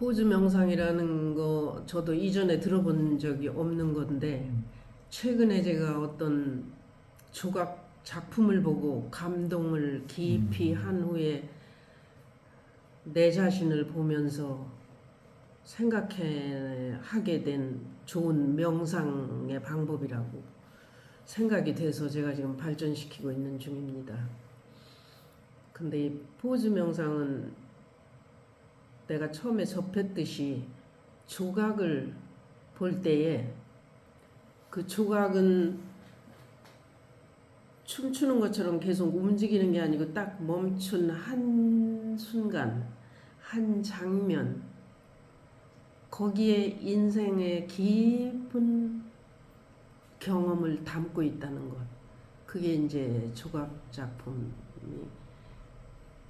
포즈 명상이라는 거 저도 이전에 들어본 적이 없는 건데 최근에 제가 어떤 조각 작품을 보고 감동을 깊이 한 후에 내 자신을 보면서 생각해 하게 된 좋은 명상의 방법이라고 생각이 돼서 제가 지금 발전시키고 있는 중입니다. 근데 이 포즈 명상은 내가 처음에 접했듯이 조각을 볼 때에 그 조각은 춤추는 것처럼 계속 움직이는 게 아니고 딱 멈춘 한 순간, 한 장면, 거기에 인생의 깊은 경험을 담고 있다는 것. 그게 이제 조각 작품이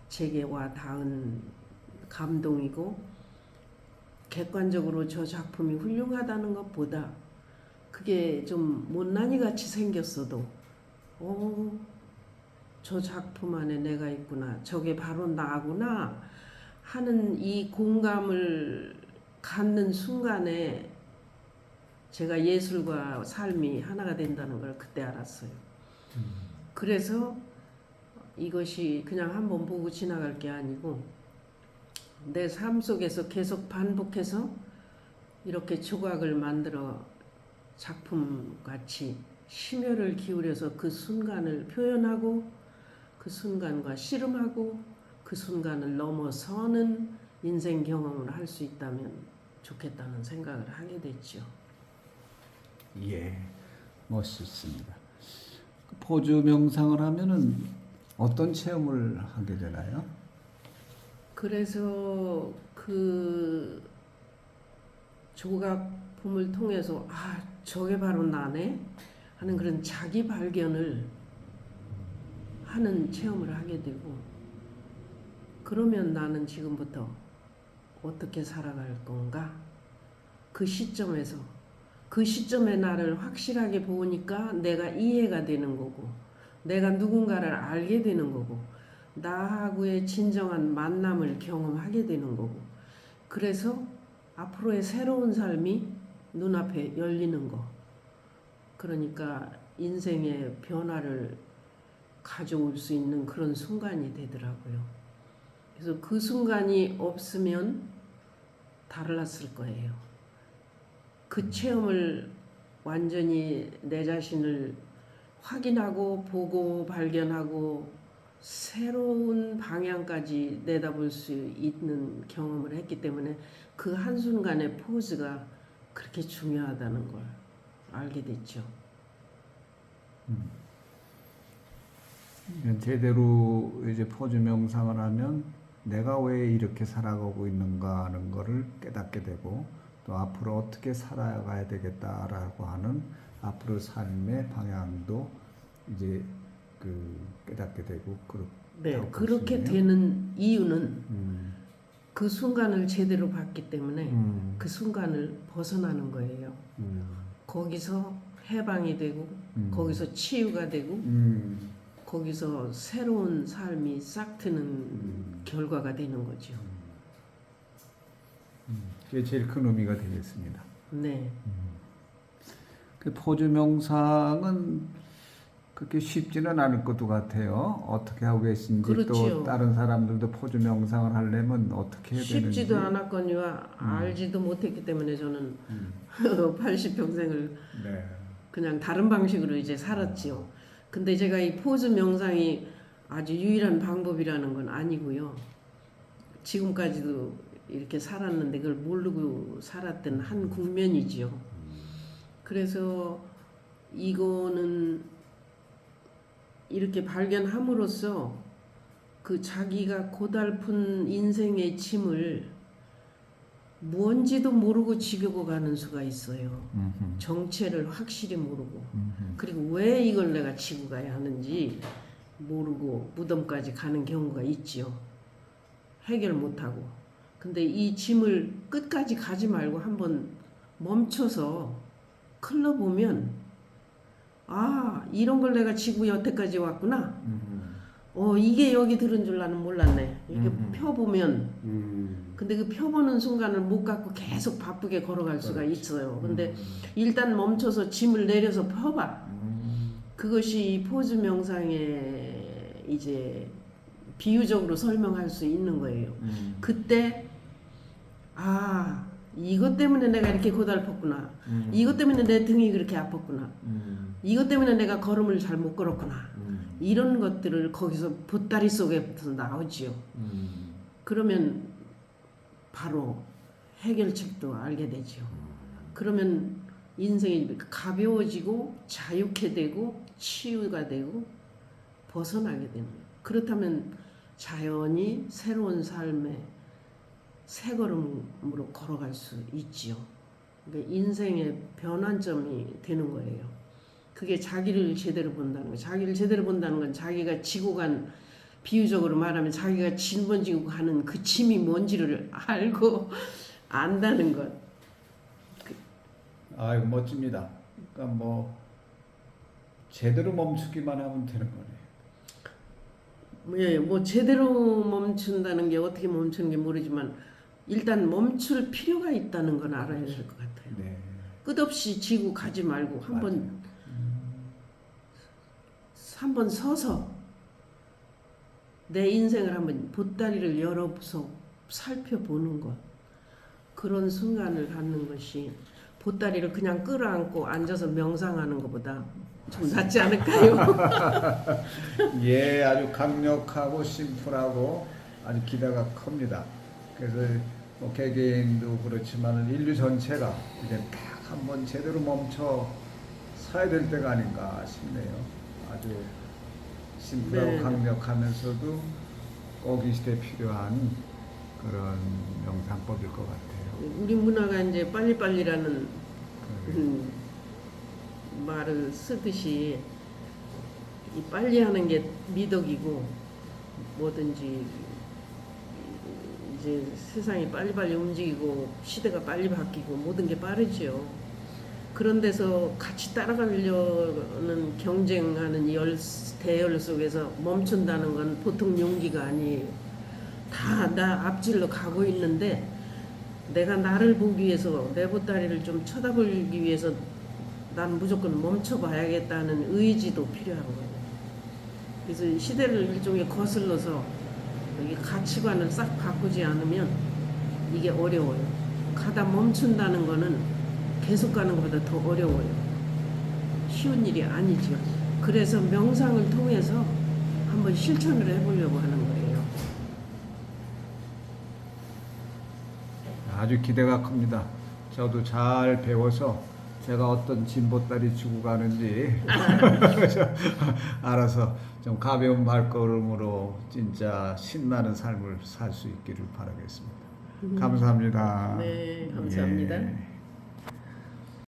제게 와 닿은 감동이고 객관적으로 저 작품이 훌륭하다는 것보다 그게 좀 못난이 같이 생겼어도 어, 저 작품 안에 내가 있구나. 저게 바로 나구나. 하는 이 공감을 갖는 순간에 제가 예술과 삶이 하나가 된다는 걸 그때 알았어요. 그래서 이것이 그냥 한번 보고 지나갈 게 아니고 내 삶 속에서 계속 반복해서 이렇게 조각을 만들어 작품 같이 심혈을 기울여서 그 순간을 표현하고 그 순간과 씨름하고 그 순간을 넘어서는 인생 경험을 할 수 있다면 좋겠다는 생각을 하게 됐죠. 예, 멋있습니다. 그 포즈 명상을 하면은 어떤 체험을 하게 되나요? 그래서 그 조각품을 통해서 아 저게 바로 나네? 하는 그런 자기 발견을 하는 체험을 하게 되고 그러면 나는 지금부터 어떻게 살아갈 건가? 그 시점에서 그 시점에 나를 확실하게 보니까 내가 이해가 되는 거고 내가 누군가를 알게 되는 거고 나하고의 진정한 만남을 경험하게 되는 거고 그래서 앞으로의 새로운 삶이 눈앞에 열리는 거 그러니까 인생의 변화를 가져올 수 있는 그런 순간이 되더라고요. 그래서 그 순간이 없으면 달랐을 거예요. 그 체험을 완전히 내 자신을 확인하고 보고 발견하고 새로운 방향까지 내다볼 수 있는 경험을 했기 때문에 그 한순간의 포즈가 그렇게 중요하다는 걸 알게 됐죠. 제대로 이제 포즈 명상을 하면 내가 왜 이렇게 살아가고 있는가 하는 거를 깨닫게 되고 또 앞으로 어떻게 살아가야 되겠다라고 하는 앞으로 삶의 방향도 이제 그 깨닫게 되고 그렇 네, 그렇게. 되는 이유는 음, 그 순간을 제대로 봤기 때문에 음, 그 순간을 벗어나는 거예요. 음, 거기서 해방이 되고 음. 거기서 치유가 되고 음, 거기서 새로운 삶이 싹 트는 음. 결과가 되는 거죠. 음. 그게 제일 큰 의미가 되겠습니다. 네. 그 포즈 명상은 그렇게 쉽지는 않을 것도 같아요. 어떻게 하고 계신지 또 그렇지요. 다른 사람들도 포즈 명상을 하려면 어떻게 해야 되는지 쉽지도 않았거니와 알지도 못했기 때문에 저는 음. 80평생을 네. 그냥 다른 방식으로 이제 살았지요. 근데 제가 이 포즈 명상이 아주 유일한 방법이라는 건 아니고요. 지금까지도 이렇게 살았는데 그걸 모르고 살았던 한 국면이지요. 그래서 이거는 이렇게 발견함으로써 그 자기가 고달픈 인생의 짐을 뭔지도 모르고 지고 가는 수가 있어요. 음흠. 정체를 확실히 모르고 음흠. 그리고 왜 이걸 내가 지고 가야 하는지 모르고 무덤까지 가는 경우가 있지요. 해결 못하고. 근데 이 짐을 끝까지 가지 말고 한번 멈춰서 클러보면 아 이런 걸 내가 지고 여태까지 왔구나. 음흠. 어 이게 여기 들은 줄 나는 몰랐네. 이렇게 음. 펴보면 음. 근데 그 펴보는 순간을 못 갖고 계속 바쁘게 걸어갈 수가 그렇지. 있어요. 근데 음. 일단 멈춰서 짐을 내려서 펴봐. 음. 그것이 이 포즈 명상의 이제 비유적으로 설명할 수 있는 거예요. 음. 그때 아 이것 때문에 내가 이렇게 고달팠구나. 음. 이것 때문에 내 등이 그렇게 아팠구나. 음. 이것 때문에 내가 걸음을 잘 못 걸었구나. 음. 이런 것들을 거기서 보따리 속에서 나오지요. 음. 그러면 바로 해결책도 알게 되죠. 그러면 인생이 가벼워지고 자유케 되고 치유가 되고 벗어나게 되는 거예요. 그렇다면 자연히 새로운 삶의 새 걸음으로 걸어갈 수 있지요. 그러니까 인생의 변환점이 되는 거예요. 그게 자기를 제대로 본다는 거. 자기를 제대로 본다는 건 자기가 지고 간 비유적으로 말하면 자기가 짊어지고 가는 그 짐이 뭔지를 알고 안다는 것. 아이고 멋집니다. 그러니까 뭐 제대로 멈추기만 하면 되는 거네. 예, 뭐 제대로 멈춘다는 게 어떻게 멈추는 게 모르지만 일단 멈출 필요가 있다는 건 알아야 될 것 같아요. 네. 끝없이 지고 가지 말고 한번. 한번 서서 내 인생을 한번 보따리를 열어서 살펴보는 것 그런 순간을 갖는 것이 보따리를 그냥 끌어안고 앉아서 명상하는 것보다 좀 낫지 않을까요? 예, 아주 강력하고 심플하고 아주 기대가 큽니다. 그래서 뭐 개개인도 그렇지만 인류 전체가 이제 딱 한번 제대로 멈춰 서야 될 때가 아닌가 싶네요. 아주 심플하고 네. 강력하면서도 꼭 이 시대에 필요한 그런 명상법일 것 같아요. 우리 문화가 이제 빨리빨리라는 그, 음, 말을 쓰듯이 이 빨리 하는 게 미덕이고 뭐든지 이제 세상이 빨리빨리 움직이고 시대가 빨리 바뀌고 모든 게 빠르죠. 그런 데서 같이 따라가려는 경쟁하는 이 열, 대열 속에서 멈춘다는 건 보통 용기가 아니에요. 다 나 앞질러 가고 있는데 내가 나를 보기 위해서 내 보따리를 좀 쳐다보기 위해서 난 무조건 멈춰봐야겠다는 의지도 필요한 거예요. 그래서 시대를 일종의 거슬러서 여기 가치관을 싹 바꾸지 않으면 이게 어려워요. 가다 멈춘다는 거는 계속 가는 것보다 더 어려워요. 쉬운 일이 아니죠. 그래서 명상을 통해서 한번 실천을 해보려고 하는 거예요. 아주 기대가 큽니다. 저도 잘 배워서 제가 어떤 진보다리 주고 가는지 알아서 좀 가벼운 발걸음으로 진짜 신나는 삶을 살 수 있기를 바라겠습니다. 감사합니다. 네, 감사합니다. 예.